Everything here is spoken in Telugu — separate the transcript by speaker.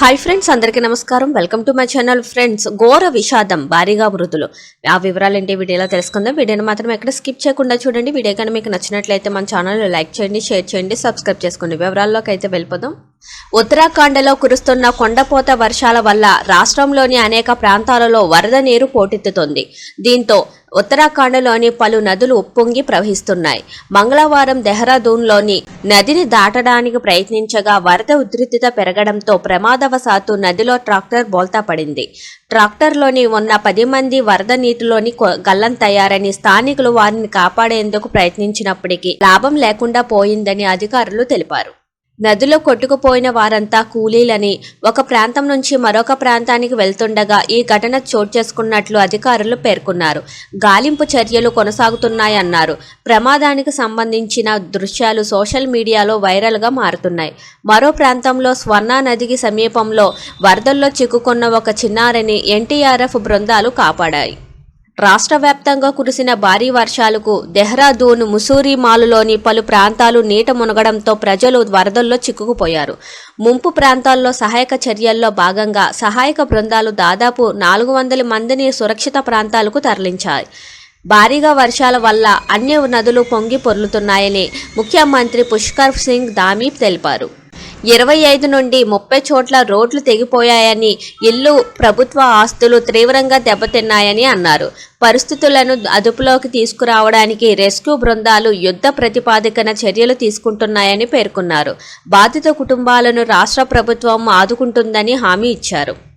Speaker 1: హాయ్ ఫ్రెండ్స్ అందరికీ నమస్కారం. Welcome to my channel friends ఘోర విషాదం భారీగా మృతులు ఆ వివరాలు ఏంటి వీడియోలో తెలుసుకుందాం. వీడియోని మాత్రం ఎక్కడ స్కిప్ చేయకుండా చూడండి. వీడియో కానీ మీకు నచ్చినట్లయితే మన ఛానల్ లైక్ చేయండి షేర్ చేయండి సబ్స్క్రైబ్ చేసుకోండి. వివరాల్లోకి అయితే వెళ్ళిపోదాం. ఉత్తరాఖండ్లో కురుస్తున్న కొండపోత వర్షాల వల్ల రాష్ట్రంలోని అనేక ప్రాంతాలలో వరద నీరు పోటెత్తుతోంది. దీంతో ఉత్తరాఖండ్లోని పలు నదులు ఉప్పొంగి ప్రవహిస్తున్నాయి. మంగళవారం దెహ్రాదూన్లోని నదిని దాటడానికి ప్రయత్నించగా వరద ఉధృతిత పెరగడంతో ప్రమాదవశాత్తు నదిలో ట్రాక్టర్ బోల్తా పడింది. ట్రాక్టర్లోని ఉన్న పది మంది వరద నీటిలోని గల్లంతయ్యారని స్థానికులు వారిని కాపాడేందుకు ప్రయత్నించినప్పటికీ లాభం లేకుండా పోయిందని అధికారులు తెలిపారు. నదిలో కొట్టుకుపోయిన వారంతా కూలీలని. ఒక ప్రాంతం నుంచి మరొక ప్రాంతానికి వెళ్తుండగా ఈ ఘటన చోటు చేసుకున్నట్లు అధికారులు పేర్కొన్నారు. గాలింపు చర్యలు కొనసాగుతున్నాయన్నారు. ప్రమాదానికి సంబంధించిన దృశ్యాలు సోషల్ మీడియాలో వైరల్గా మారుతున్నాయి. మరో ప్రాంతంలో స్వర్ణ నదికి సమీపంలో వరదల్లో చిక్కుకున్న ఒక చిన్నారిని ఎన్టీఆర్ఎఫ్ బృందాలు కాపాడాయి. రాష్ట్ర వ్యాప్తంగా కురిసిన భారీ వర్షాలకు దెహ్రాదూన్ ముసూరి మాలులోని పలు ప్రాంతాలు నీట మునగడంతో ప్రజలు వరదల్లో చిక్కుకుపోయారు. ముంపు ప్రాంతాల్లో సహాయక చర్యల్లో భాగంగా సహాయక బృందాలు దాదాపు నాలుగు వందల మందిని సురక్షిత ప్రాంతాలకు తరలించాయి. భారీగా వర్షాల వల్ల అన్ని నదులు పొంగి పొర్లుతున్నాయని ముఖ్యమంత్రి పుష్కర్ సింగ్ దామీ తెలిపారు. ఇరవై ఐదు నుండి ముప్పై చోట్ల రోడ్లు తెగిపోయాయని ఇల్లు ప్రభుత్వ ఆస్తులు తీవ్రంగా దెబ్బతిన్నాయని అన్నారు. పరిస్థితులను అదుపులోకి తీసుకురావడానికి రెస్క్యూ బృందాలు యుద్ధ ప్రతిపాదికన చర్యలు తీసుకుంటున్నాయని పేర్కొన్నారు. బాధిత కుటుంబాలను రాష్ట్ర ప్రభుత్వం ఆదుకుంటుందని హామీ ఇచ్చారు.